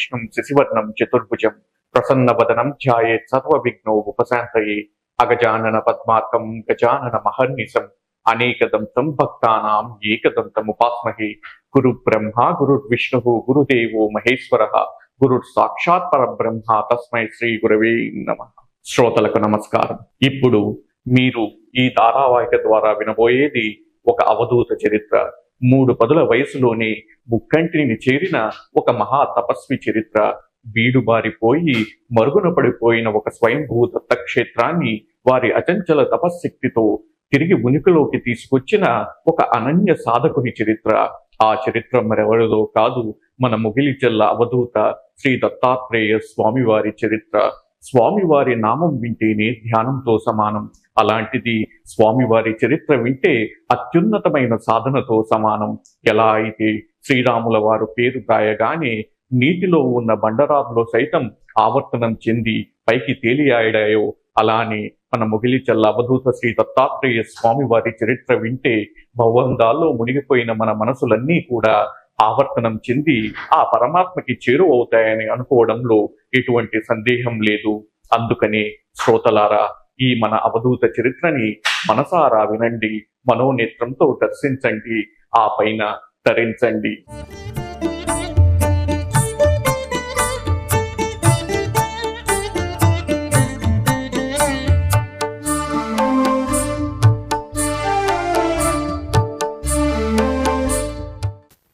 విష్ణుం శశివర్ణం చతుర్భుజం ప్రసన్నవదనం ధ్యాయేత్ సర్వ విఘ్నో ఉపశాంతయే అగజానన పద్మార్కం గజానన మహర్నిశం అనేకదంతం భక్తానాం ఏకదంతముపాస్మహే గురు బ్రహ్మ గురుర్విష్ణు గురుదేవో మహేశ్వర గురు సాక్షాత్ పరబ్రహ్మ తస్మై శ్రీ గురవే నమ శ్రోతలకు నమస్కారం. ఇప్పుడు మీరు ఈ ధారావాహిక ద్వారా వినబోయేది ఒక అవధూత చరిత్ర. మూడు పదుల వయసులోనే ముక్కంటిని చేరిన ఒక మహా తపస్వి చరిత్ర. బీడుబారిపోయి మరుగున పడిపోయిన ఒక స్వయంభూ దత్తక్షేత్రాన్ని వారి అచంచల తపశ్శక్తితో తిరిగి ఉనికిలోకి తీసుకొచ్చిన ఒక అనన్య సాధకుని చరిత్ర. ఆ చరిత్ర మరెవరిదో కాదు మన ముగిలి జిల్లా అవధూత శ్రీ దత్తాత్రేయ స్వామివారి చరిత్ర. స్వామివారి నామం వింటేనే ధ్యానంతో సమానం. అలాంటిది స్వామివారి చరిత్ర వింటే అత్యున్నతమైన సాధనతో సమానం. ఎలా అయితే శ్రీరాముల వారు పేరు గాయగానే నీటిలో ఉన్న బండరాములో సైతం ఆవర్తనం చెంది పైకి తేలియాడాయో అలానే మన ముగిలిచల్ల అవధూత శ్రీ దత్తాత్రేయ స్వామి వారి చరిత్ర వింటే భవందాల్లో మునిగిపోయిన మన మనసులన్నీ కూడా ఆవర్తనం చెంది ఆ పరమాత్మకి చేరువవుతాయని అనుకోవడంలో ఎటువంటి సందేహం లేదు. అందుకనే శ్రోతలారా ఈ మన అవధూత చరిత్రని మనసారా వినండి మనోనేత్రంతో దర్శించండి ఆ పైన తరించండి.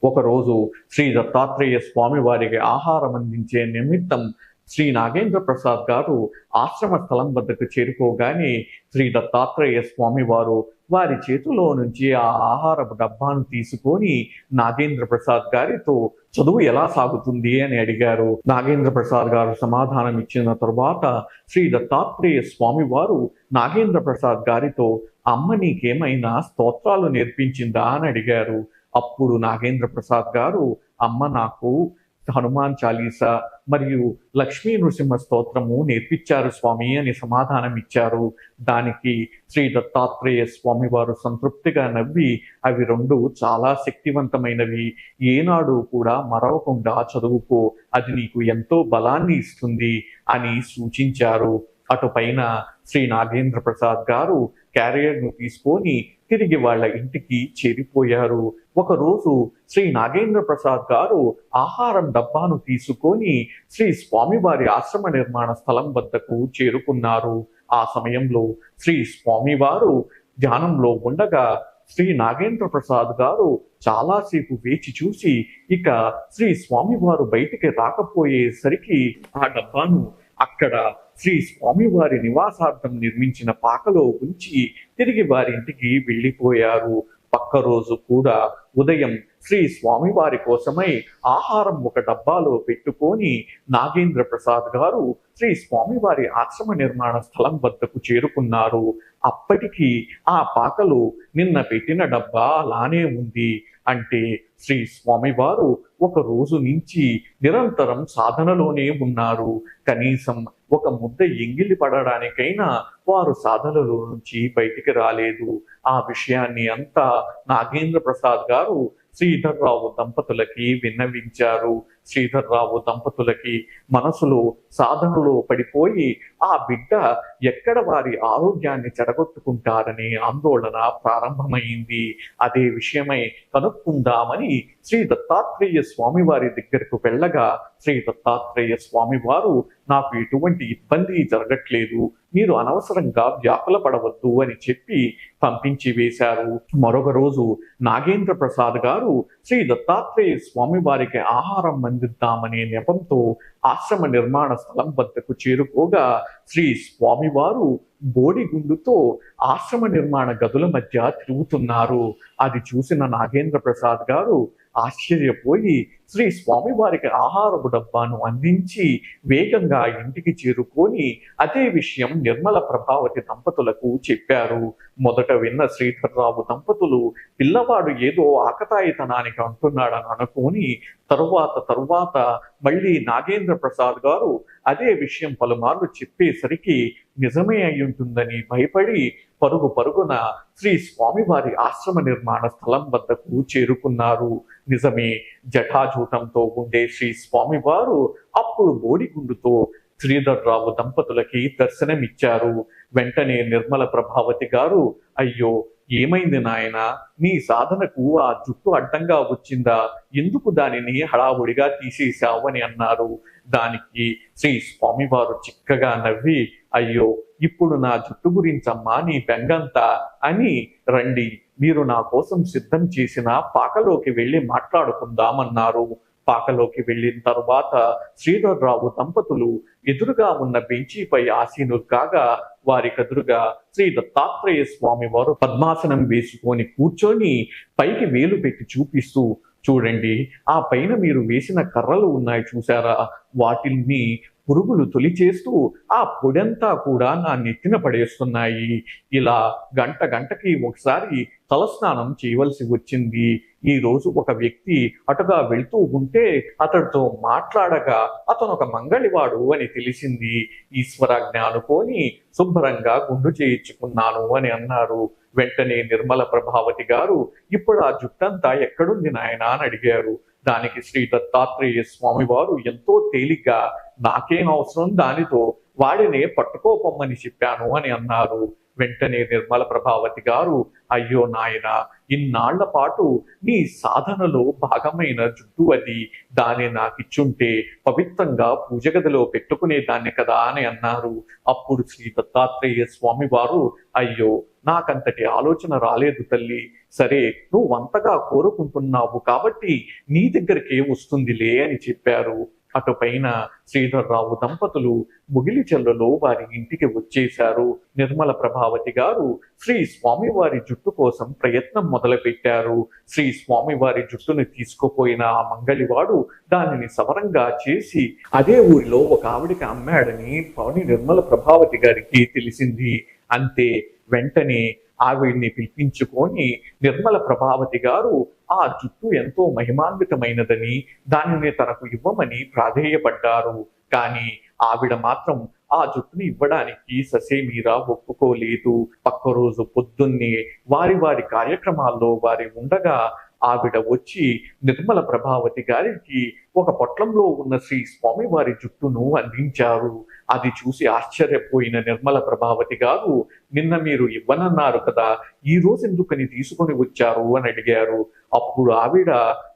ఒకరోజు శ్రీ దత్తాత్రేయ స్వామి వారికి ఆహారం అందించే నిమిత్తం శ్రీ నాగేంద్ర ప్రసాద్ గారు ఆశ్రమ స్థలం వద్దకు చేరుకోగానే శ్రీ దత్తాత్రేయ స్వామి వారు వారి చేతిలో నుంచి ఆ ఆహార డబ్బాను తీసుకొని నాగేంద్ర ప్రసాద్ గారితో చదువు ఎలా సాగుతుంది అని అడిగారు. నాగేంద్ర ప్రసాద్ గారు సమాధానం ఇచ్చిన తరువాత శ్రీ దత్తాత్రేయ స్వామి వారు నాగేంద్ర ప్రసాద్ గారితో అమ్మ నీకేమైనా స్తోత్రాలు నేర్పించిందా అని అడిగారు. అప్పుడు నాగేంద్ర ప్రసాద్ గారు అమ్మ నాకు హనుమాన్ చాలీసా మరియు లక్ష్మీ నృసింహ స్తోత్రము నేర్పించారు స్వామి అని సమాధానం ఇచ్చారు దానికి శ్రీ దత్తాత్రేయ స్వామి వారు సంతృప్తిగా నవ్వి అవి రెండు చాలా శక్తివంతమైనవి. ఏనాడు కూడా మరవకుండా చదువుకో అది నీకు ఎంతో బలాన్ని ఇస్తుంది అని సూచించారు. అటుపైన శ్రీ నాగేంద్ర ప్రసాద్ గారు క్యారియర్ను తీసుకొని తిరిగి వాళ్ళ ఇంటికి చేరిపోయారు. ఒకరోజు శ్రీ నాగేంద్ర ప్రసాద్ గారు ఆహారం డబ్బాను తీసుకొని శ్రీ స్వామివారి ఆశ్రమ నిర్మాణ స్థలం వద్దకు చేరుకున్నారు. ఆ సమయంలో శ్రీ స్వామివారు ధ్యానంలో ఉండగా శ్రీ నాగేంద్ర ప్రసాద్ గారు చాలాసేపు వేచి చూసి ఇక శ్రీ స్వామివారు బయటికి రాకపోయేసరికి ఆ డబ్బాను అక్కడ శ్రీ స్వామివారి నివాసార్థం నిర్మించిన పాకలో ఉంచి తిరిగి వారి ఇంటికి వెళ్ళిపోయారు. పక్క రోజు కూడా ఉదయం శ్రీ స్వామివారి కోసమై ఆహారం ఒక డబ్బాలో పెట్టుకొని నాగేంద్ర ప్రసాద్ గారు శ్రీ స్వామివారి ఆశ్రమ నిర్మాణ స్థలం వద్దకు చేరుకున్నారు. అప్పటికి ఆ పాకలో నిన్న పెట్టిన డబ్బా అలానే ఉంది అంటే శ్రీ స్వామివారు ఒక రోజు నుంచి నిరంతరం సాధనలోనే ఉన్నారు. కనీసం ఒక ముద్ద ఎంగిలి పడడానికైనా వారు సాధనలో నుంచి బయటికి రాలేదు. ఆ విషయాన్ని అంతా నాగేంద్ర ప్రసాద్ గారు శ్రీధర్రావు దంపతులకి విన్నవించారు. శ్రీధర్రావు దంపతులకి మనసులో సాధనలో పడిపోయి ఆ బిడ్డ ఎక్కడ వారి ఆరోగ్యాన్ని చెడగొట్టుకుంటారనే ఆందోళన ప్రారంభమైంది. అదే విషయమై కనుక్కుందామని శ్రీ దత్తాత్రేయ స్వామి వారి దగ్గరకు వెళ్ళగా శ్రీ దత్తాత్రేయ స్వామి వారు నాకు ఎటువంటి ఇబ్బంది జరగట్లేదు. మీరు అనవసరంగా వ్యాకుల పడవద్దు అని చెప్పి పంపించి వేశారు. మరొక రోజు నాగేంద్ర ప్రసాద్ గారు శ్రీ దత్తాత్రేయ స్వామి వారికి ఆహారం అందిద్దామనే నెపంతో ఆశ్రమ నిర్మాణ స్థలం వద్దకు చేరుకోగా శ్రీ స్వామివారు బోడిగుండుతో ఆశ్రమ నిర్మాణ గదుల మధ్య తిరుగుతున్నారు. అది చూసిన నాగేంద్ర ప్రసాద్ గారు ఆశ్చర్యపోయి శ్రీ స్వామివారికి ఆహారపు డబ్బాను అందించి వేగంగా ఇంటికి చేరుకొని అదే విషయం నిర్మల ప్రభావతి దంపతులకు చెప్పారు. మొదట విన్న శ్రీధర్రావు దంపతులు పిల్లవాడు ఏదో ఆకతాయితనానికి అంటున్నాడని అనుకొని తరువాత తరువాత మళ్ళీ నాగేంద్ర ప్రసాద్ గారు అదే విషయం పలుమార్లు చెప్పేసరికి నిజమే అయి ఉంటుందని భయపడి పరుగు పరుగున శ్రీ స్వామివారి ఆశ్రమ నిర్మాణ స్థలం వద్దకు చేరుకున్నారు. నిజమే జటాజూటంతో ఉండే శ్రీ స్వామివారు అప్పుడు బోడిగుండుతో శ్రీధర్రావు దంపతులకి దర్శనమిచ్చారు. వెంటనే నిర్మల ప్రభావతి గారు అయ్యో ఏమైంది నాయన? నీ సాధనకు ఆ జుట్టు అడ్డంగా వచ్చిందా? ఎందుకు దానిని హడావుడిగా తీసేశావు? అని అన్నారు. దానికి శ్రీ స్వామివారు చిక్కగా నవ్వి అయ్యో ఇప్పుడు నా జుట్టు గురించమ్మా నీ బెంగంతా అని రండి మీరు నా కోసం సిద్ధం చేసిన పాకలోకి వెళ్ళి మాట్లాడుకుందామన్నారు. పాకలోకి వెళ్ళిన తరువాత శ్రీధర్రావు దంపతులు ఎదురుగా ఉన్న బెంచీపై ఆసీనులు కాగా వారికెదురుగా శ్రీ దత్తాత్రేయ స్వామి వారు పద్మాసనం వేసుకొని కూర్చొని పైకి వేలు పెట్టి చూపిస్తూ చూడండి ఆ పైన మీరు వేసిన కర్రలు ఉన్నాయి చూసారా వాటిల్ని పురుగులు తొలిచేస్తూ ఆ పొడంతా కూడా నా నెత్తిన పడేస్తున్నాయి. ఇలా గంట గంటకి ఒకసారి తలస్నానం చేయవలసి వచ్చింది. ఈ రోజు ఒక వ్యక్తి అటుగా వెళ్తూ ఉంటే అతడితో మాట్లాడగా అతను ఒక మంగళివాడు అని తెలిసింది. ఈశ్వర జ్ఞానుకొని శుభ్రంగా గుండు చేయించుకున్నాను అని అన్నారు. వెంటనే నిర్మల ప్రభావతి గారు ఇప్పుడు ఆ జుట్టంతా ఎక్కడుంది నాయన? అని అడిగారు. దానికి శ్రీ దత్తాత్రేయ స్వామి వారు ఎంతో తేలిగ్గా నాకేం అవసరం దానితో వాడినే పట్టుకోపమ్మని చెప్పాను అని అన్నారు. వెంటనే నిర్మల ప్రభావతి గారు అయ్యో నాయన ఇన్నాళ్ళ పాటు నీ సాధనలో భాగమైన జుట్టు అది దాన్ని నాకిచ్చుంటే పవిత్రంగా పూజ గదిలో పెట్టుకునేదాన్ని కదా అని అన్నారు. అప్పుడు శ్రీ దత్తాత్రేయ స్వామి వారు అయ్యో నాకంతటి ఆలోచన రాలేదు తల్లి. సరే నువ్వు అంతగా కోరుకుంటున్నావు కాబట్టి నీ దగ్గరికే వస్తుందిలే అని చెప్పారు. అటుపైన శ్రీధర్రావు దంపతులు ముగిలి చెల్లలో వారి ఇంటికి వచ్చేశారు. నిర్మల ప్రభావతి గారు శ్రీ స్వామివారి జుట్టు కోసం ప్రయత్నం మొదలుపెట్టారు. శ్రీ స్వామివారి జుట్టును తీసుకుపోయిన ఆ మంగళివాడు దానిని సవరంగా చేసి అదే ఊరిలో ఒక ఆవిడికి అమ్మాడని పవని నిర్మల ప్రభావతి గారికి తెలిసింది. అంతే వెంటనే ఆవిడ్ని పిలిపించుకొని నిర్మల ప్రభావతి గారు ఆ జుట్టు ఎంతో మహిమాన్వితమైనదని దానిని తనకు ఇవ్వమని ప్రాధేయపడ్డారు. కానీ ఆవిడ మాత్రం ఆ జుట్టుని ఇవ్వడానికి ససేమీరా ఒప్పుకోలేదు. పక్క రోజు పొద్దున్నే వారి వారి కార్యక్రమాల్లో వారి ఉండగా ఆవిడ వచ్చి నిర్మల ప్రభావతి గారికి ఒక పొట్లంలో ఉన్న శ్రీ స్వామి వారి జుట్టును అందించారు. అది చూసి ఆశ్చర్యపోయిన నిర్మల ప్రభావతి గారు నిన్న మీరు ఇవ్వనన్నారు కదా ఈ రోజు ఎందుకని తీసుకొని వచ్చారు? అని అడిగారు. అప్పుడు ఆవిడ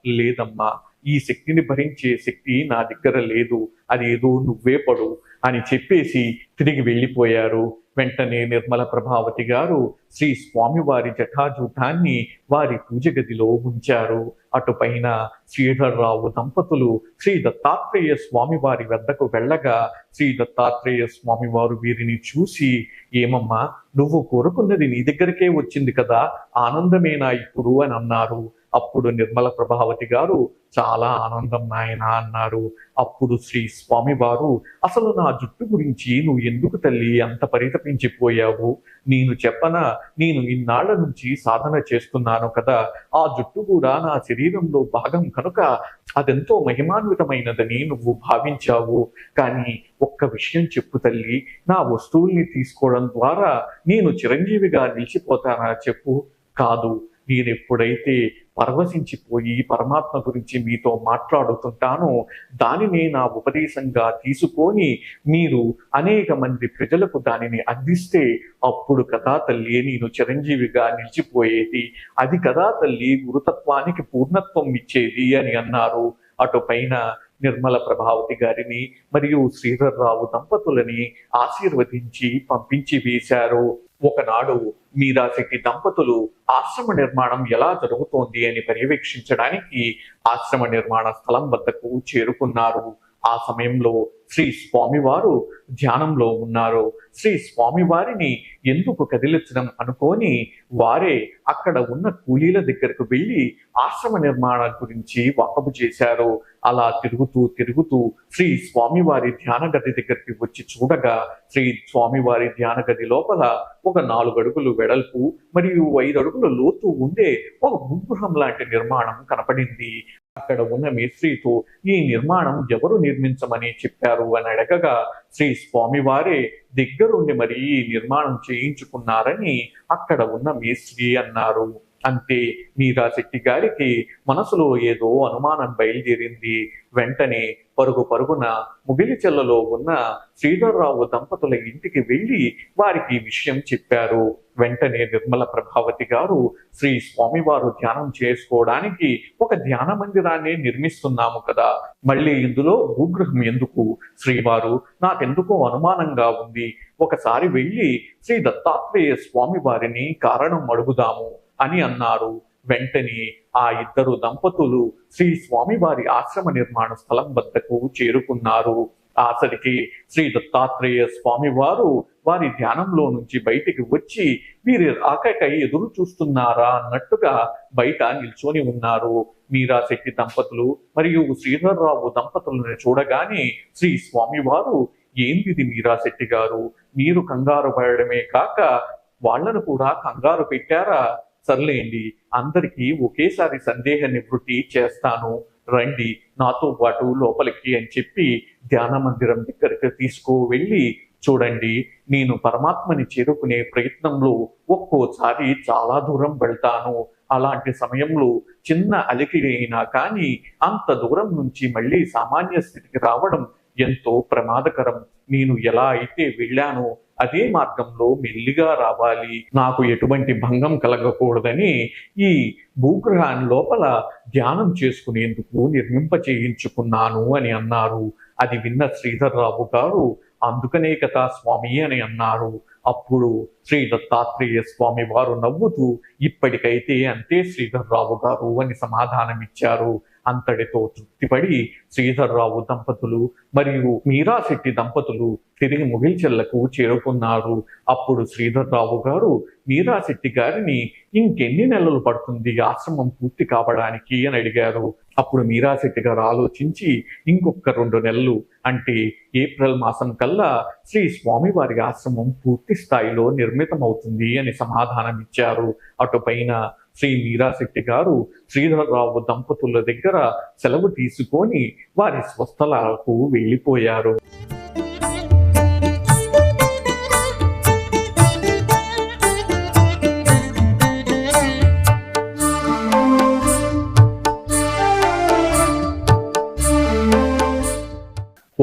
లేదమ్మా ఈ శక్తిని భరించే శక్తి నా దగ్గర లేదు అదేదో నువ్వే పడు అని చెప్పేసి తిరిగి వెళ్ళిపోయారు. వెంటనే నిర్మల ప్రభావతి గారు శ్రీ స్వామివారి జటాజూటాన్ని వారి పూజ గదిలో ఉంచారు. అటుపైన శ్రీధర్రావు దంపతులు శ్రీ దత్తాత్రేయ స్వామి వారి వద్దకు వెళ్ళగా శ్రీ దత్తాత్రేయ స్వామివారు వీరిని చూసి ఏమమ్మా నువ్వు కోరుకున్నది నీ దగ్గరికే వచ్చింది కదా ఆనందమేనా ఇప్పుడు? అని అన్నారు. అప్పుడు నిర్మల ప్రభావతి గారు చాలా ఆనందం నాయన అన్నారు. అప్పుడు శ్రీ స్వామి వారు అసలు నా జుట్టు గురించి నువ్వు ఎందుకు తల్లి అంత పరితపించిపోయావు? నేను చెప్పనా నేను ఇన్నాళ్ళ నుంచి సాధన చేస్తున్నాను కదా. ఆ జుట్టు కూడా నా శరీరంలో భాగం కనుక అదెంతో మహిమాన్వితమైనదని నువ్వు భావించావు. కానీ ఒక్క విషయం చెప్పు తల్లి నా వస్తువుల్ని తీసుకోవడం ద్వారా నేను చిరంజీవిగా నిలిచిపోతానా చెప్పు? కాదు నేను ఎప్పుడైతే పరవశించిపోయి పరమాత్మ గురించి మీతో మాట్లాడుతుంటానో దానిని నా ఉపదేశంగా తీసుకొని మీరు అనేక మంది ప్రజలకు దానిని అందిస్తే అప్పుడు కదా తల్లి నేను చిరంజీవిగా నిలిచిపోయేది. అది కదా తల్లి గురుతత్వానికి పూర్ణత్వం ఇచ్చేది అని అన్నారు. అటు పైన నిర్మల ప్రభావతి గారిని మరియు శ్రీధర్రావు దంపతులని ఆశీర్వదించి పంపించి వేశారు. ఒకనాడు మీరాశక్తి దంపతులు ఆశ్రమ నిర్మాణం ఎలా జరుగుతోంది అని పర్యవేక్షించడానికి ఆశ్రమ నిర్మాణ స్థలం వద్దకు చేరుకున్నారు. ఆ సమయంలో శ్రీ స్వామివారు ధ్యానంలో ఉన్నారు. శ్రీ స్వామివారిని ఎందుకు కదిలించడం అనుకొని వారే అక్కడ ఉన్న కూలీల దగ్గరకు వెళ్ళి ఆశ్రమ నిర్మాణం గురించి వాకపు చేశారు. అలా తిరుగుతూ తిరుగుతూ శ్రీ స్వామివారి ధ్యాన గది దగ్గరికి వచ్చి చూడగా శ్రీ స్వామివారి ధ్యాన గది లోపల ఒక నాలుగు అడుగులు వెడల్పు మరియు ఐదు అడుగుల లోతు ఉండే ఒక భూగృహం లాంటి నిర్మాణం కనపడింది. అక్కడ ఉన్న మేస్త్రితో ఈ నిర్మాణం ఎవరు నిర్మించమని చెప్పారు అని అడగగా శ్రీ స్వామివారే దగ్గరుండి మరి ఈ నిర్మాణం చేయించుకున్నారని అక్కడ ఉన్న మేస్త్రి అన్నారు. అంతే మీరా శెట్టి గారికి మనసులో ఏదో అనుమానం బయలుదేరింది. వెంటనే పరుగు పరుగున ముగిలిచెల్లలో ఉన్న శ్రీధర్రావు దంపతుల ఇంటికి వెళ్ళి వారికి ఈ విషయం చెప్పారు. వెంటనే నిర్మల ప్రభావతి గారు శ్రీ స్వామివారు ధ్యానం చేసుకోవడానికి ఒక ధ్యాన మందిరాన్ని నిర్మిస్తున్నాము కదా. మళ్ళీ ఇందులో భూగ్రహం ఎందుకు? శ్రీవారు నాకెందుకో అనుమానంగా ఉంది. ఒకసారి వెళ్ళి శ్రీ దత్తాత్రేయ స్వామి వారిని కారణం అడుగుదాము అని అన్నారు. వెంటనే ఆ ఇద్దరు దంపతులు శ్రీ స్వామివారి ఆశ్రమ నిర్మాణ స్థలం వద్దకు చేరుకున్నారు. ఆసరికి శ్రీ దత్తాత్రేయ స్వామి వారు వారి ధ్యానంలో నుంచి బయటికి వచ్చి వీరి రాకకై ఎదురు చూస్తున్నారా? అన్నట్టుగా బయట నిల్చొని ఉన్నారు. మీరా శెట్టి దంపతులు మరియు శ్రీధర్రావు దంపతులను చూడగానే శ్రీ స్వామివారు ఏందిది మీరా శెట్టి గారు? మీరు కంగారు పడడమే కాక వాళ్ళను కూడా కంగారు పెట్టారా? సర్లేండి అందరికీ ఒకేసారి సందేహ నివృత్తి చేస్తాను రండి నాతో పాటు లోపలికి అని చెప్పి ధ్యాన మందిరం దగ్గరికి తీసుకో వెళ్ళి చూడండి నేను పరమాత్మని చేరుకునే ప్రయత్నంలో ఒక్కోసారి చాలా దూరం వెళ్తాను. అలాంటి సమయంలో చిన్న అలికిడి అయినా కానీ అంత దూరం నుంచి మళ్ళీ సామాన్య స్థితికి రావడం ఎంతో ప్రమాదకరం. నేను ఎలా అయితే వెళ్ళానో అదే మార్గంలో మెల్లిగా రావాలి. నాకు ఎటువంటి భంగం కలగకూడదని ఈ భూగ్రహాన్ని లోపల ధ్యానం చేసుకునేందుకు నిర్మింప చేయించుకున్నాను అని అన్నారు. అది విన్న శ్రీధర్రావు గారు అందుకనే కదా స్వామి అని అన్నారు. అప్పుడు శ్రీ దత్తాత్రేయ స్వామి వారు నవ్వుతూ ఇప్పటికైతే అంతే శ్రీధర్రావు గారు అని సమాధానమిచ్చారు. అంతటితో తృప్తిపడి శ్రీధర్రావు దంపతులు మరియు మీరాశెట్టి దంపతులు తిరిగి ముగిల్చెల్లకు చేరుకున్నారు. అప్పుడు శ్రీధర్రావు గారు మీరాశెట్టి గారిని ఇంకెన్ని నెలలు పడుతుంది? ఆశ్రమం పూర్తి కావడానికి అని అడిగారు. అప్పుడు మీరాశెట్టి గారు ఆలోచించి ఇంకొక రెండు నెలలు అంటే ఏప్రిల్ మాసం కల్లా శ్రీ స్వామివారి ఆశ్రమం పూర్తి స్థాయిలో నిర్మితమవుతుంది అని సమాధానం ఇచ్చారు అటుపైన శ్రీ వీరాశెట్టి గారు శ్రీధర్రావు దంపతుల దగ్గర సెలవు తీసుకొని వారి స్వస్థలాలకు వెళ్ళిపోయారు.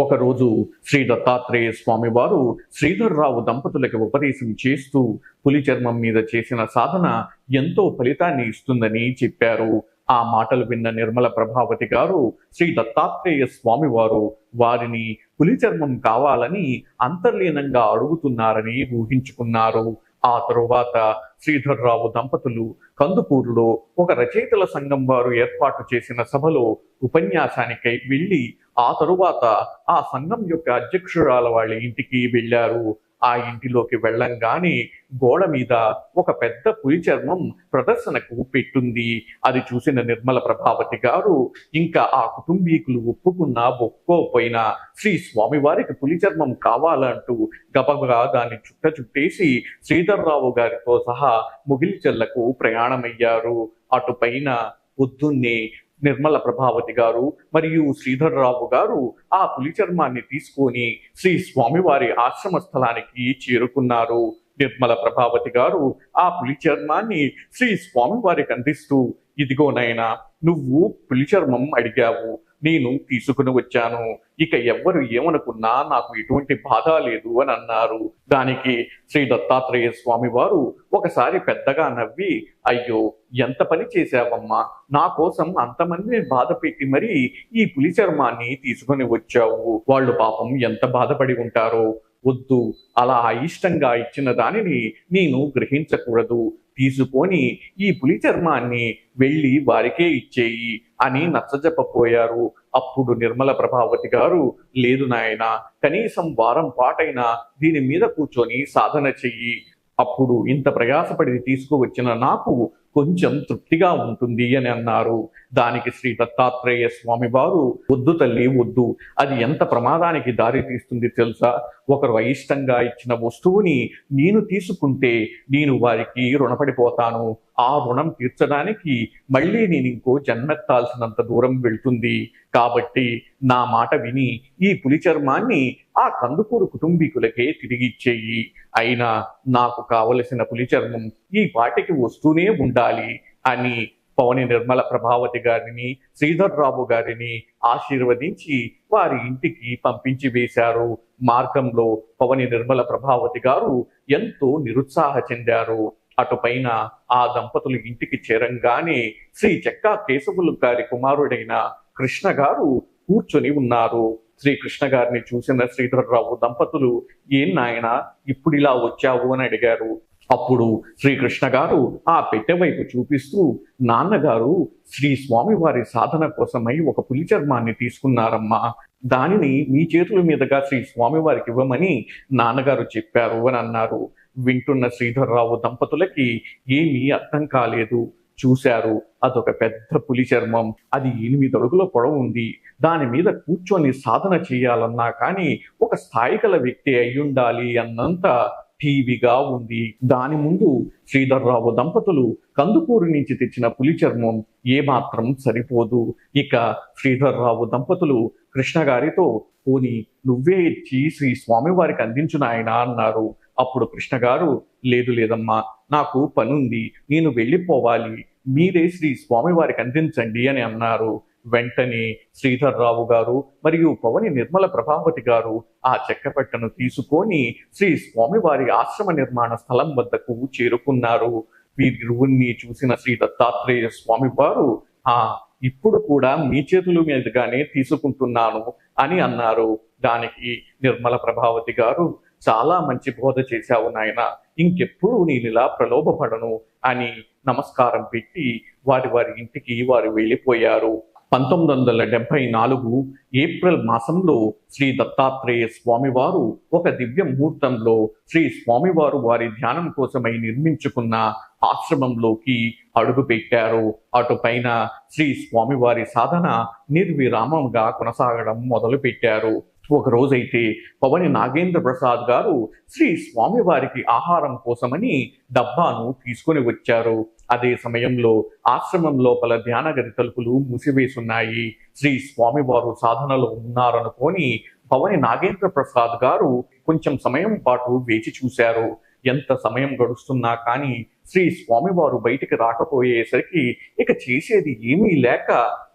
ఒకరోజు శ్రీ దత్తాత్రేయ స్వామి వారు శ్రీధర్రావు దంపతులకు ఉపదేశం చేస్తూ పులి చర్మం మీద చేసిన సాధన ఎంతో ఫలితాన్ని ఇస్తుందని చెప్పారు. ఆ మాటలు విన్న నిర్మల ప్రభావతి గారు శ్రీ దత్తాత్రేయ స్వామి వారు వారిని పులి చర్మం కావాలని అంతర్లీనంగా అడుగుతున్నారని ఊహించుకున్నారు. ఆ తరువాత శ్రీధర్రావు దంపతులు కందుకూరులో ఒక రచయితల సంఘం వారు ఏర్పాటు చేసిన సభలో ఉపన్యాసానికై వెళ్ళి ఆ తరువాత ఆ సంఘం యొక్క అధ్యక్షురాల వాళ్ళ ఇంటికి వెళ్ళారు. ఆ ఇంటిలోకి వెళ్ళంగానే గోడ మీద ఒక పెద్ద పులి చర్మం ప్రదర్శనకు పెట్టుంది. అది చూసిన నిర్మల ప్రభావతి గారు ఇంకా ఆ కుటుంబీకులు ఒప్పుకున్నా ఒప్పుకోపోయినా శ్రీ స్వామివారికి పులి చర్మం కావాలంటూ గబగబా దాన్ని చుట్ట చుట్టేసి శ్రీధర్రావు గారితో సహా ముగిలిచెల్లకు ప్రయాణమయ్యారు. అటుపైన పొద్దున్నే నిర్మల ప్రభావతి గారు మరియు శ్రీధర్రావు గారు ఆ పులి చర్మాన్ని తీసుకొని శ్రీ స్వామివారి ఆశ్రమ స్థలానికి చేరుకున్నారు. నిర్మల ప్రభావతి గారు ఆ పులి చర్మాన్ని శ్రీ స్వామివారికి అందిస్తూ ఇదిగో నాయనా నువ్వు పులి చర్మం అడిగావు. నేను తీసుకుని వచ్చాను. ఇక ఎవ్వరు ఏమనుకున్నా నాకు ఎటువంటి బాధ లేదు అని అన్నారు. దానికి శ్రీ దత్తాత్రేయ స్వామి వారు ఒకసారి పెద్దగా నవ్వి అయ్యో ఎంత పని చేశావమ్మా? నా కోసం అంతమందిని బాధ పెట్టి మరి ఈ పులి చర్మాన్ని తీసుకుని వచ్చావు. వాళ్ళు పాపం ఎంత బాధపడి ఉంటారో. వద్దు అలా అయిష్టంగా ఇచ్చిన దానిని నేను గ్రహించకూడదు. తీసుకొని ఈ పులి చర్మాన్ని వెళ్ళి వారికే ఇచ్చేయి అని నచ్చజెప్పపోయారు. అప్పుడు నిర్మల ప్రభావతి గారు లేదు నాయన కనీసం వారం పాటైనా దీని మీద కూర్చొని సాధన చెయ్యి. అప్పుడు ఇంత ప్రయాసపడి తీసుకువచ్చిన నాకు కొంచెం తృప్తిగా ఉంటుంది అని అన్నారు. దానికి శ్రీ దత్తాత్రేయ స్వామి వారు వద్దు తల్లి వద్దు. అది ఎంత ప్రమాదానికి దారి తీస్తుంది తెలుసా? ఒకరు అయిష్టంగా ఇచ్చిన వస్తువుని నేను తీసుకుంటే నేను వారికి రుణపడిపోతాను. ఆ రుణం తీర్చడానికి మళ్ళీ నేను ఇంకో జన్మెత్తాల్సినంత దూరం వెళ్తుంది. కాబట్టి నా మాట విని ఈ పులి చర్మాన్ని ఆ కందుకూరు కుటుంబీకులకే తిరిగిచ్చేయి. అయినా నాకు కావలసిన పులి చర్మం ఈ పాటికి వస్తూనే ఉండాలి అని పవని నిర్మల ప్రభావతి గారిని శ్రీధర్రావు గారిని ఆశీర్వదించి వారి ఇంటికి పంపించి వేశారు. మార్గంలో పవని నిర్మల ప్రభావతి గారు ఎంతో నిరుత్సాహ చెందారు. అటుపైన ఆ దంపతులు ఇంటికి చేరంగానే శ్రీ చెక్కా కేశవులు గారి కుమారుడైన కృష్ణ గారు కూర్చొని ఉన్నారు. శ్రీకృష్ణ గారిని చూసిన శ్రీధర్రావు దంపతులు ఏం నాయన ఇప్పుడు ఇలా వచ్చావు? అని అడిగారు. అప్పుడు శ్రీకృష్ణ గారు ఆ పెట్టె వైపు చూపిస్తూ నాన్నగారు శ్రీ స్వామివారి సాధన కోసమై ఒక పులి చర్మాన్ని తీసుకున్నారమ్మా. దానిని మీ చేతుల మీదుగా శ్రీ స్వామివారికి ఇవ్వమని నాన్నగారు చెప్పారు అని అన్నారు. వింటున్న శ్రీధర్రావు దంపతులకి ఏమీ అర్థం కాలేదు. చూశారు. అదొక పెద్ద పులి చర్మం. అది ఎనిమిది అడుగుల పొడవు ఉంది. దాని మీద కూర్చొని సాధన చేయాలన్నా కానీ ఒక స్థాయి గల వ్యక్తి అయ్యుండాలి అన్నంత టీవీగా ఉంది. దాని ముందు శ్రీధర్రావు దంపతులు కందుకూరు నుంచి తెచ్చిన పులి చర్మం ఏమాత్రం సరిపోదు. ఇక శ్రీధర్రావు దంపతులు కృష్ణ గారితో పోని నువ్వే ఇచ్చి శ్రీ స్వామివారికి అందించు నాయన అన్నారు. అప్పుడు కృష్ణ గారు లేదు లేదమ్మా నాకు పనుంది. నేను వెళ్ళిపోవాలి. మీరే శ్రీ స్వామివారికి అందించండి అని అన్నారు. వెంటనే శ్రీధర్రావు గారు మరియు పవని నిర్మల ప్రభావతి గారు ఆ చెక్కపెట్టను తీసుకొని శ్రీ స్వామివారి ఆశ్రమ నిర్మాణ స్థలం వద్దకు చేరుకున్నారు. వీరిరువుని చూసిన శ్రీ దత్తాత్రేయ స్వామి వారు ఆ ఇప్పుడు కూడా మీ చేతుల మీదుగానే తీసుకుంటున్నాను అని అన్నారు. దానికి నిర్మల ప్రభావతి గారు చాలా మంచి బోధ చేశావు నాయన ఇంకెప్పుడు నేను ఇలా ప్రలోభపడను అని నమస్కారం పెట్టి వారి వారి ఇంటికి వారు వెళ్ళిపోయారు. పంతొమ్మిది వందల డెబ్బై నాలుగు ఏప్రిల్ మాసంలో శ్రీ దత్తాత్రేయ స్వామివారు ఒక దివ్య ముహూర్తంలో శ్రీ స్వామివారు వారి ధ్యానం కోసమై నిర్మించుకున్న ఆశ్రమంలోకి అడుగు పెట్టారు. అటుపైన శ్రీ స్వామివారి సాధన నిర్విరామంగా కొనసాగడం మొదలు పెట్టారు ఒక రోజైతే పవని నాగేంద్ర ప్రసాద్ గారు శ్రీ స్వామివారికి ఆహారం కోసమని డబ్బాను తీసుకొని వచ్చారు. అదే సమయంలో ఆశ్రమం లోపల ధ్యాన గది తలుపులు మూసివేసున్నాయి. శ్రీ స్వామివారు సాధనలో ఉన్నారనుకొని పవని నాగేంద్ర ప్రసాద్ గారు కొంచెం సమయం పాటు వేచి చూశారు. ఎంత సమయం గడుస్తున్నా కానీ శ్రీ స్వామివారు బయటికి రాకపోయేసరికి ఇక చేసేది ఏమీ లేక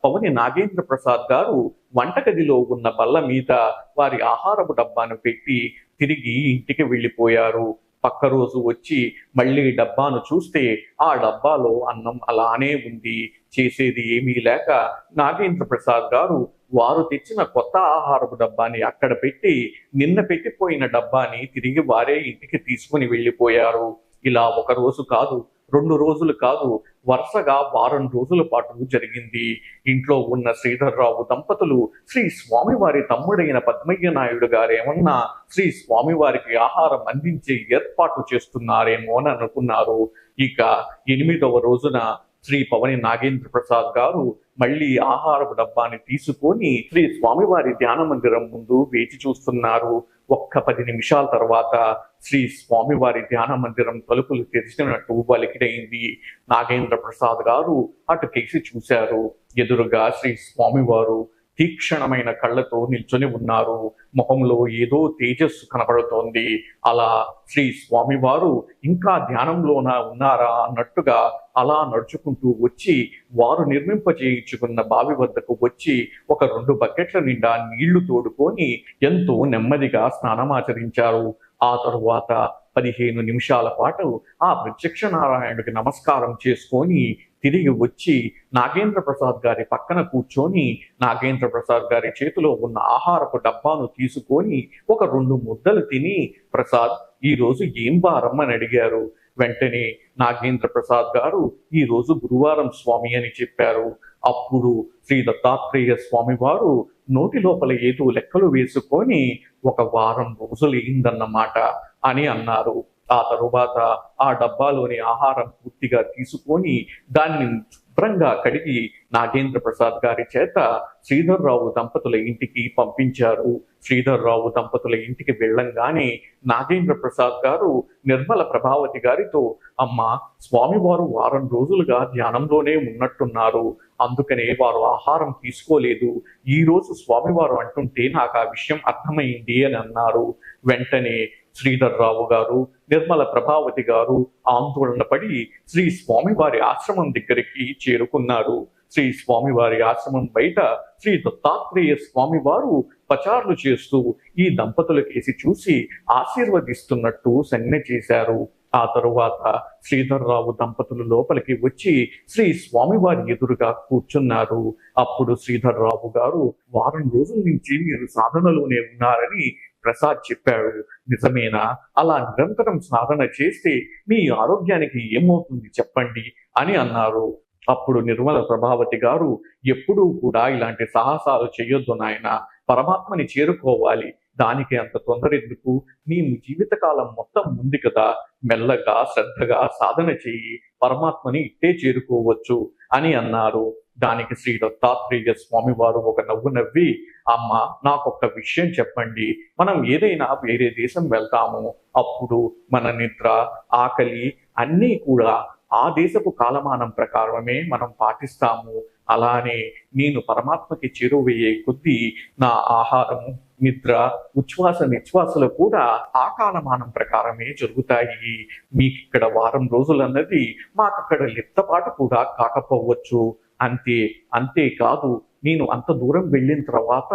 పవని నాగేంద్ర ప్రసాద్ గారు వంటగదిలో ఉన్న బల్ల మీద వారి ఆహారపు డబ్బాను పెట్టి తిరిగి ఇంటికి వెళ్ళిపోయారు. పక్క రోజు వచ్చి మళ్ళీ డబ్బాను చూస్తే ఆ డబ్బాలో అన్నం అలానే ఉంది. చేసేది ఏమీ లేక నాగేంద్ర ప్రసాద్ గారు వారు తెచ్చిన కొత్త ఆహారపు డబ్బాని అక్కడ పెట్టి నిన్న పెట్టిపోయిన డబ్బాని తిరిగి వారే ఇంటికి తీసుకుని వెళ్ళిపోయారు. ఇలా ఒక రోజు కాదు రెండు రోజులు కాదు వరుసగా వారం రోజుల పాటు జరిగింది. ఇంట్లో ఉన్న శ్రీధర్రావు దంపతులు శ్రీ స్వామివారి తమ్ముడైన పద్మయ్య నాయుడు గారేమన్నా శ్రీ స్వామివారికి ఆహారం అందించే ఏర్పాటు చేస్తున్నారేమో అని అనుకున్నారు. ఇక ఎనిమిదవ రోజున శ్రీ పవని నాగేంద్ర ప్రసాద్ గారు మళ్ళీ ఆహారపు డబ్బాని తీసుకొని శ్రీ స్వామివారి ధ్యాన మందిరం ముందు వేచి చూస్తున్నారు. ఒక్క పది నిమిషాల తర్వాత శ్రీ స్వామివారి ధ్యాన మందిరం తలుపులు తెరిచినట్టు వలికిడైంది. నాగేంద్ర ప్రసాద్ గారు అటు కేసి చూశారు. ఎదురుగా శ్రీ స్వామివారు తీక్షణమైన కళ్ళతో నిల్చొని ఉన్నారు. ముఖంలో ఏదో తేజస్సు కనబడుతోంది. అలా శ్రీ స్వామివారు ఇంకా ధ్యానంలోన ఉన్నారా అన్నట్టుగా అలా నడుచుకుంటూ వచ్చి వారు నిర్మింపజేయించుకున్న బావి వద్దకు వచ్చి ఒక రెండు బకెట్ల నిండా నీళ్ళు తోడుకొని ఎంతో నెమ్మదిగా స్నానమాచరించారు ఆ తరువాత పదిహేను నిమిషాల పాటు ఆ ప్రత్యక్ష నారాయణుడికి నమస్కారం చేసుకొని తిరిగి వచ్చి నాగేంద్ర ప్రసాద్ గారి పక్కన కూర్చొని నాగేంద్ర ప్రసాద్ గారి చేతిలో ఉన్న ఆహారపు డబ్బాను తీసుకొని ఒక రెండు ముద్దలు తిని ప్రసాద్ ఈరోజు ఏం వారం అని అడిగారు? వెంటనే నాగేంద్ర ప్రసాద్ గారు ఈరోజు గురువారం స్వామి అని చెప్పారు. అప్పుడు శ్రీ దత్తాత్రేయ స్వామి వారు నోటి లోపల ఏదో లెక్కలు వేసుకొని ఒక వారం రోజులు అయిందన్నమాట. అని అన్నారు. ఆ తరువాత ఆ డబ్బాలోని ఆహారం పూర్తిగా తీసుకొని దాన్ని శుభ్రంగా కడిగి నాగేంద్ర ప్రసాద్ గారి చేత శ్రీధర్రావు దంపతుల ఇంటికి పంపించారు. శ్రీధర్రావు దంపతుల ఇంటికి వెళ్ళంగానే నాగేంద్ర ప్రసాద్ గారు నిర్మల ప్రభావతి గారితో అమ్మ స్వామివారు వారం రోజులుగా ధ్యానంలోనే ఉన్నట్టున్నారు. అందుకనే వారు ఆహారం తీసుకోలేదు. ఈ రోజు స్వామివారు అంటుంటే నాకు ఆ విషయం అర్థమైంది అని అన్నారు. వెంటనే శ్రీధర్ రావు గారు నిర్మల ప్రభావతి గారు ఆందోళన పడి శ్రీ స్వామివారి ఆశ్రమం దగ్గరికి చేరుకున్నారు. శ్రీ స్వామివారి ఆశ్రమం బయట శ్రీ దత్తాత్రేయ స్వామివారు పచార్లు చేస్తూ ఈ దంపతుల కేసి చూసి ఆశీర్వదిస్తున్నట్టు సంజ్ఞ చేశారు. ఆ తరువాత శ్రీధర్రావు దంపతులు లోపలికి వచ్చి శ్రీ స్వామివారి ఎదురుగా కూర్చున్నారు. అప్పుడు శ్రీధర్రావు గారు వారం రోజుల నుంచి మీరు సాధనలోనే ఉన్నారని ప్రసాద్ చెప్పాడు నిజమేనా? అలా నిరంతరం సాధన చేస్తే మీ ఆరోగ్యానికి ఏమవుతుంది చెప్పండి అని అన్నారు. అప్పుడు నిర్మల ప్రభావతి గారు ఎప్పుడూ కూడా ఇలాంటి సాహసాలు చేయొద్దు నాయన. పరమాత్మని చేరుకోవాలి. దానికి అంత తొందర ఎందుకు? నీ జీవితకాలం మొత్తం ఉంది కదా. మెల్లగా శ్రద్ధగా సాధన చెయ్యి పరమాత్మని ఇట్టే చేరుకోవచ్చు అని అన్నారు. దానికి శ్రీ దత్తాత్రేయ స్వామి వారు ఒక నవ్వు నవ్వి అమ్మ నాకొక్క విషయం చెప్పండి. మనం ఏదైనా వేరే దేశం వెళ్తాము. అప్పుడు మన నిద్ర ఆకలి అన్నీ కూడా ఆ దేశపు కాలమానం ప్రకారమే మనం పాటిస్తాము. అలానే నేను పరమాత్మకి చేరువయ్యే కొద్దీ నా ఆహారము నిద్ర ఉచ్ఛ్వాస నిశ్వాసలు కూడా ఆ కాలమానం ప్రకారమే జరుగుతాయి. మీకు ఇక్కడ వారం రోజులు అన్నది మాకక్కడ లిత్తపాటు కూడా కాకపోవచ్చు. అంతే అంతేకాదు నేను అంత దూరం వెళ్ళిన తర్వాత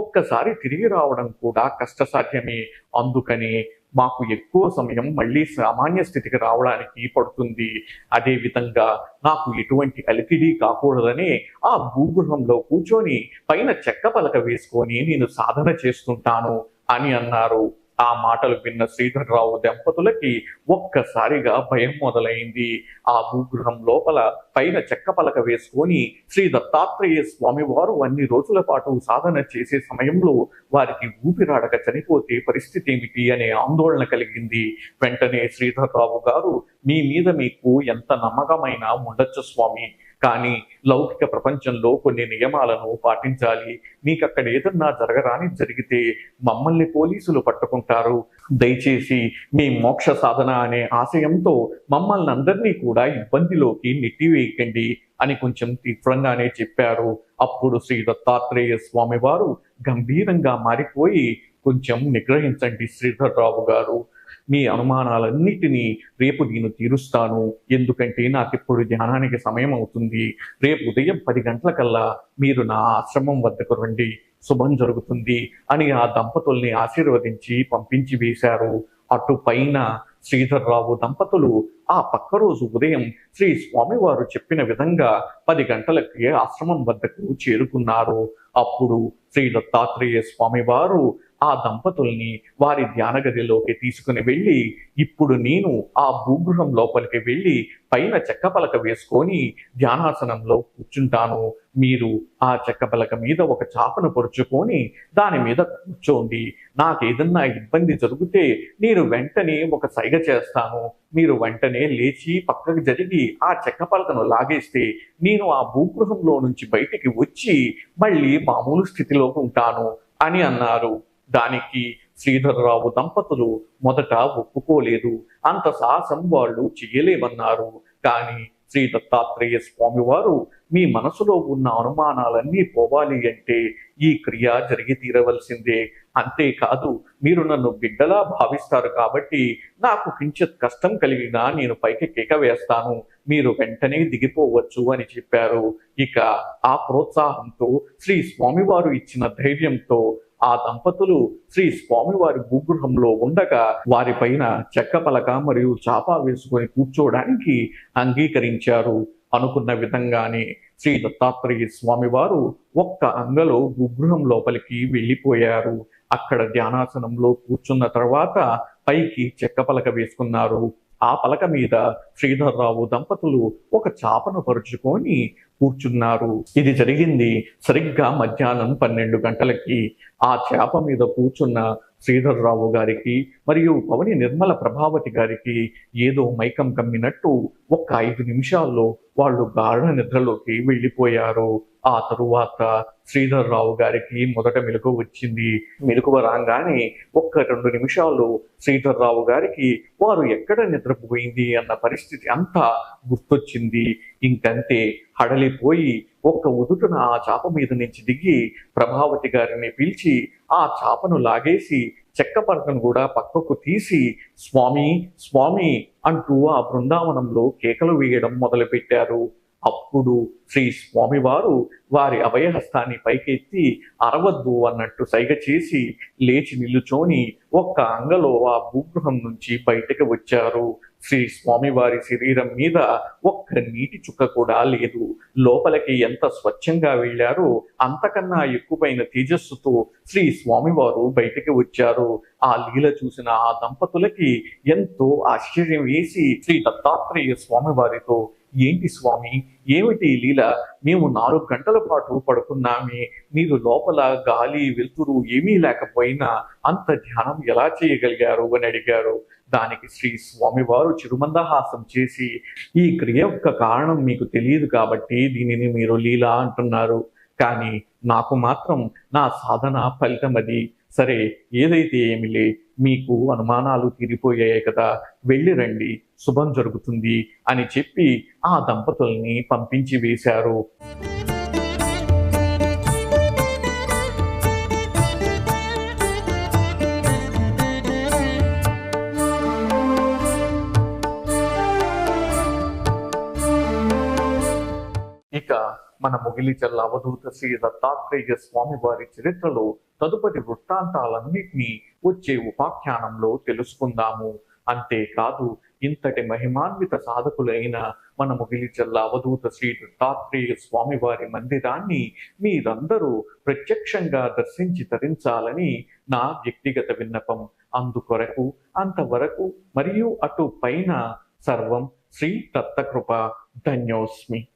ఒక్కసారి తిరిగి రావడం కూడా కష్టసాధ్యమే. అందుకని మాకు ఎక్కువ సమయం మళ్ళీ సామాన్య స్థితికి రావడానికి పడుతుంది. అదేవిధంగా నాకు ఎటువంటి అలికిడి కాకూడదని ఆ భూగృహంలో కూర్చొని పైన చెక్క పలక వేసుకొని నేను సాధన చేస్తుంటాను అని అన్నారు. ఆ మాటలు విన్న శ్రీధర్రావు దంపతులకి ఒక్కసారిగా భయం మొదలైంది. ఆ భూగృహం లోపల పైన చెక్క పలక వేసుకొని శ్రీ దత్తాత్రేయ స్వామి వారు అన్ని రోజుల పాటు సాధన చేసే సమయంలో వారికి ఊపిరాడక చనిపోతే పరిస్థితి ఏమిటి అనే ఆందోళన కలిగింది. వెంటనే శ్రీధర్రావు గారు మీ మీద మీకు ఎంత నమ్మకమైన ఉండొచ్చు స్వామి. కానీ లౌకిక ప్రపంచంలో కొన్ని నియమాలను పాటించాలి. మీకు అక్కడ ఏదన్నా జరగరాని జరిగితే మమ్మల్ని పోలీసులు పట్టుకుంటారు. దయచేసి మీ మోక్ష సాధన అనే ఆశయంతో మమ్మల్ని అందరినీ కూడా ఇబ్బందిలోకి నెట్టివేయకండి అని కొంచెం తీవ్రంగానే చెప్పారు. అప్పుడు శ్రీ దత్తాత్రేయ స్వామి వారు గంభీరంగా మారిపోయి కొంచెం నిగ్రహించండి శ్రీధర్రావు గారు. మీ అనుమానాలన్నిటినీ రేపు నేను తీరుస్తాను. ఎందుకంటే నాకు ఇప్పుడు ధ్యానానికి సమయం అవుతుంది. రేపు ఉదయం పది గంటలకల్లా మీరు నా ఆశ్రమం వద్దకు రండి. శుభం జరుగుతుంది అని ఆ దంపతుల్ని ఆశీర్వదించి పంపించి వేశారు. అటు పైన శ్రీధర్రావు దంపతులు ఆ పక్క రోజు ఉదయం శ్రీ స్వామివారు చెప్పిన విధంగా పది గంటలకి ఆశ్రమం వద్దకు చేరుకున్నారు. అప్పుడు శ్రీ దత్తాత్రేయ స్వామివారు ఆ దంపతుల్ని వారి ధ్యాన గదిలోకి తీసుకుని వెళ్ళి ఇప్పుడు నేను ఆ భూగృహం లోపలికి వెళ్ళి పైన చెక్క పలక వేసుకొని ధ్యానాసనంలో కూర్చుంటాను. మీరు ఆ చెక్క పలక మీద ఒక చాపను పొరుచుకొని దాని మీద కూర్చోండి. నాకేదన్నా ఇబ్బంది జరిగితే నేను వెంటనే ఒక సైగ చేస్తాను. మీరు వెంటనే లేచి పక్కకు జరిగి ఆ చెక్క పలకను లాగేస్తే నేను ఆ భూగృహంలో నుంచి బయటికి వచ్చి మళ్ళీ మామూలు స్థితిలోకి ఉంటాను అని అన్నారు. దానికి శ్రీధరరావు దంపతులు మొదట ఒప్పుకోలేదు. అంత సాహసం వాళ్ళు చేయలేమన్నారు. కానీ శ్రీ దత్తాత్రేయ స్వామి వారు మీ మనసులో ఉన్న అనుమానాలన్నీ పోవాలి అంటే ఈ క్రియ జరిగి తీరవలసిందే. అంతేకాదు మీరు నన్ను బిడ్డలా భావిస్తారు కాబట్టి నాకు కించిత్ కష్టం కలిగినా నేను పైకి కేక వేస్తాను. మీరు వెంటనే దిగిపోవచ్చు అని చెప్పారు. ఇక ఆ ప్రోత్సాహంతో శ్రీ స్వామివారు ఇచ్చిన ధైర్యంతో ఆ దంపతులు శ్రీ స్వామివారి భూగృహంలో ఉండగా వారిపైన చెక్క పలక మరియు చాపా వేసుకొని కూర్చోవడానికి అంగీకరించారు. అనుకున్న విధంగానే శ్రీ దత్తాత్రేయ స్వామివారు ఒక్క అంగలో భూగృహం లోపలికి వెళ్ళిపోయారు. అక్కడ ధ్యానాసనంలో కూర్చున్న తర్వాత పైకి చెక్క పలక వేసుకున్నారు. ఆ పలక మీద శ్రీధర్రావు దంపతులు ఒక చాపను పరుచుకొని కూర్చున్నారు. ఇది జరిగింది సరిగ్గా మధ్యాహ్నం పన్నెండు గంటలకి. ఆ చేప మీద కూర్చున్న శ్రీధర్రావు గారికి మరియు పవని నిర్మల ప్రభావతి గారికి ఏదో మైకం కమ్మినట్టు ఒక్క ఐదు నిమిషాల్లో వాళ్ళు గాఢ నిద్రలోకి వెళ్ళిపోయారు. ఆ తరువాత శ్రీధర్రావు గారికి మొదట మెలకు వచ్చింది. మెలకువ రాగానే ఒక్క రెండు నిమిషాలు శ్రీధర్రావు గారికి వారు ఎక్కడ నిద్రపోయింది అన్న పరిస్థితి అంతా గుర్తొచ్చింది. ఇంకంతే హడలిపోయి ఒక్క ఉదుటున ఆ చాప మీద నుంచి దిగి ప్రభావతి గారిని పిలిచి ఆ చాపను లాగేసి చెక్క పరకను కూడా పక్కకు తీసి స్వామి స్వామి అంటూ ఆ బృందావనంలో కేకలు వేయడం మొదలుపెట్టారు. అప్పుడు శ్రీ స్వామివారు వారి అభయహస్తాన్ని పైకెత్తి అరవద్దు అన్నట్టు సైగ చేసి లేచి నిల్లుచోని ఒక్క అంగలో ఆ భూగృహం నుంచి బయటకు వచ్చారు. శ్రీ స్వామివారి శరీరం మీద ఒక్క నీటి చుక్క కూడా లేదు. లోపలికి ఎంత స్వచ్ఛంగా వెళ్ళారో అంతకన్నా ఎక్కువైన తేజస్సుతో శ్రీ స్వామివారు బయటికి వచ్చారు. ఆ లీల చూసిన ఆ దంపతులకి ఎంతో ఆశ్చర్యం వేసి శ్రీ దత్తాత్రేయ స్వామివారితో ఏంటి స్వామి ఏమిటి లీల? మేము నాలుగు గంటల పాటు పడుకున్నామే. మీరు లోపల గాలి వెలుతురు ఏమీ లేకపోయినా అంత ధ్యానం ఎలా చేయగలిగారు? అని అడిగారు. దానికి శ్రీ స్వామివారు చిరుమందహాసం చేసి ఈ క్రియ యొక్క కారణం మీకు తెలియదు కాబట్టి దీనిని మీరు లీలా అంటున్నారు. కానీ నాకు మాత్రం నా సాధన ఫలితం అది. సరే ఏదైతే ఏమిలే మీకు అనుమానాలు తీరిపోయాయి కదా వెళ్ళి రండి శుభం జరుగుతుంది అని చెప్పి ఆ దంపతుల్ని పంపించి వేశారు. మన ముగిలిచల్ల అవధూత శ్రీ దత్తాత్రేయ స్వామి వారి చరిత్రలో తదుపరి వృత్తాంతాలన్నింటినీ వచ్చే ఉపాఖ్యానంలో తెలుసుకుందాము. అంతేకాదు ఇంతటి మహిమాన్విత సాధకులైన మన ముగిలిచల్ల అవధూత శ్రీ దత్తాత్రేయ స్వామివారి మందిరాన్ని మీరందరూ ప్రత్యక్షంగా దర్శించి తరించాలని నా వ్యక్తిగత విన్నపం. అందుకొరకు అంతవరకు మరియు అటు పైన సర్వం శ్రీ దత్తకృప. ధన్యోస్మి.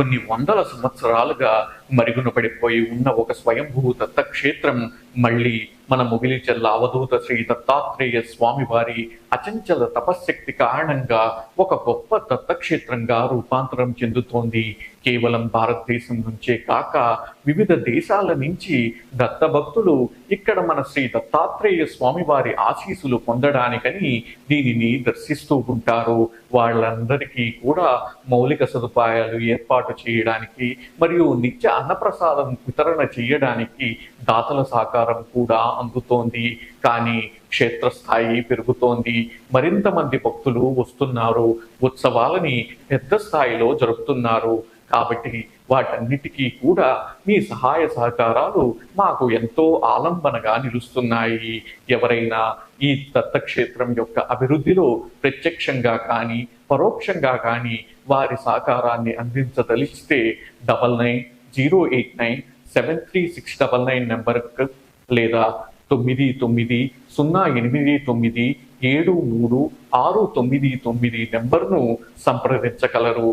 కొన్ని వందల సంవత్సరాలుగా మరుగున పడిపోయి ఉన్న ఒక స్వయంభూ దత్తక్షేత్రం మళ్ళీ మన ముగిలిచెల్ల అవధూత శ్రీ దత్తాత్రేయ స్వామి వారి అచంచల తపశ్శక్తి కారణంగా ఒక గొప్ప దత్తక్షేత్రంగా రూపాంతరం చెందుతోంది. కేవలం భారతదేశం నుంచే కాక వివిధ దేశాల నుంచి దత్త భక్తులు ఇక్కడ మన శ్రీ దత్తాత్రేయ స్వామి వారి ఆశీస్సులు పొందడానికని దీనిని దర్శిస్తూ ఉంటారు. వాళ్ళందరికీ కూడా మౌలిక సదుపాయాలు ఏర్పాటు చేయడానికి మరియు నిత్య అన్నప్రసాదం వితరణ చేయడానికి దాతల సహకారం కూడా అందుతోంది. కానీ క్షేత్రస్థాయి పెరుగుతోంది. మరింత మంది భక్తులు వస్తున్నారు. ఉత్సవాలని పెద్ద స్థాయిలో జరుపుతున్నారు. కాబట్టి వాటన్నిటికీ కూడా మీ సహాయ సహకారాలు మాకు ఎంతో ఆలంబనగా నిలుస్తున్నాయి. ఎవరైనా ఈ దత్తక్షేత్రం యొక్క అభివృద్ధిలో ప్రత్యక్షంగా కానీ పరోక్షంగా కానీ వారి సహకారాన్ని అందించదలిస్తే double nine zero eight nine seven three six double nine నెంబర్కు లేదా తొమ్మిది తొమ్మిది సున్నా ఎనిమిది తొమ్మిది ఏడు మూడు ఆరు తొమ్మిది తొమ్మిది నెంబర్ను సంప్రదించగలరు.